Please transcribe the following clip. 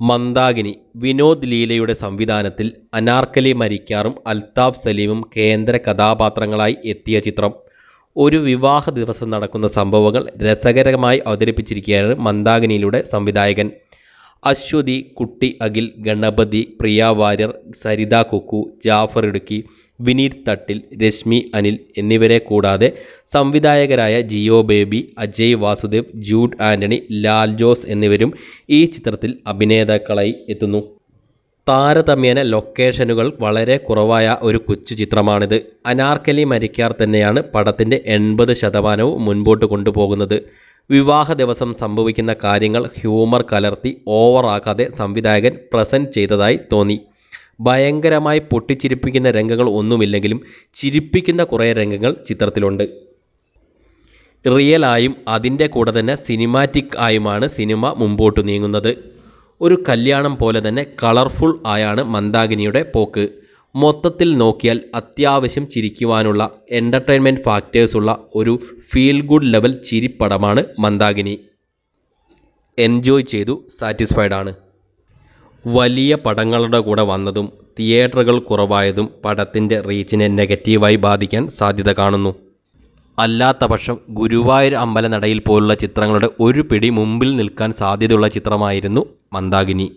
മന്ദാകിനി വിനോദ് ലീലയുടെ സംവിധാനത്തിൽ അനാർക്കലി മരിക്കാറും അൽതാഫ് സലീമും കേന്ദ്ര കഥാപാത്രങ്ങളായി എത്തിയ ചിത്രം. ഒരു വിവാഹ ദിവസം നടക്കുന്ന സംഭവങ്ങൾ രസകരമായി അവതരിപ്പിച്ചിരിക്കുകയാണ് മന്ദാകിനിയിലൂടെ സംവിധായകൻ. അശ്വതി കുട്ടി അഖിൽ ഗണപതി പ്രിയ വാര്യർ സരിത കുക്കു ജാഫർ ഇടുക്കി വിനീത് തട്ടിൽ രശ്മി അനിൽ എന്നിവരെ കൂടാതെ സംവിധായകരായ ജിയോ ബേബി അജയ് വാസുദേവ് ജൂഡ് ആന്റണി ലാൽ ജോസ് എന്നിവരും ഈ ചിത്രത്തിൽ അഭിനേതാക്കളായി എത്തുന്നു. താരതമ്യേന ലൊക്കേഷനുകൾ വളരെ കുറവായ ഒരു കൊച്ചു ചിത്രമാണിത്. അനാർക്കലി മരിക്കാർ തന്നെയാണ് പടത്തിന്റെ എൺപത് ശതമാനവും മുൻപോട്ട് കൊണ്ടുപോകുന്നത്. വിവാഹ ദിവസം സംഭവിക്കുന്ന കാര്യങ്ങൾ ഹ്യൂമർ കലർത്തി ഓവറാക്കാതെ സംവിധായകൻ പ്രസന്റ് ചെയ്തതായി തോന്നി. ഭയങ്കരമായി പൊട്ടിച്ചിരിപ്പിക്കുന്ന രംഗങ്ങൾ ഒന്നുമില്ലെങ്കിലും ചിരിപ്പിക്കുന്ന കുറേ രംഗങ്ങൾ ചിത്രത്തിലുണ്ട്. റിയലായും അതിന്റെ കൂടെ തന്നെ സിനിമാറ്റിക് ആയുമാണ് സിനിമ മുമ്പോട്ട് നീങ്ങുന്നത്. ഒരു കല്യാണം പോലെ തന്നെ കളർഫുൾ ആയാണ് മന്ദാകിനിയുടെ പോക്ക്. മൊത്തത്തിൽ നോക്കിയാൽ അത്യാവശ്യം ചിരിക്കുവാനുള്ള എന്റർടൈൻമെന്റ് ഫാക്ടേഴ്സുള്ള ഒരു ഫീൽ ഗുഡ് ലെവൽ ചിരിപ്പടമാണ് മന്ദാകിനി. എൻജോയ് ചെയ്തു സാറ്റിസ്ഫൈഡ് ആണ്. വലിയ പടങ്ങളുടെ കൂടെ വന്നതും തിയേറ്ററുകൾ കുറവായതും പടത്തിന്റെ റീച്ചിനെ നെഗറ്റീവായി ബാധിക്കാൻ സാധ്യത കാണുന്നു. അല്ലാത്ത പക്ഷം ഗുരുവായൂർ അമ്പലനടയിൽ പോലുള്ള ചിത്രങ്ങളുടെ ഒരു പിടി മുമ്പിൽ നിൽക്കാൻ സാധ്യതയുള്ള ചിത്രമായിരുന്നു മന്ദാകിനി.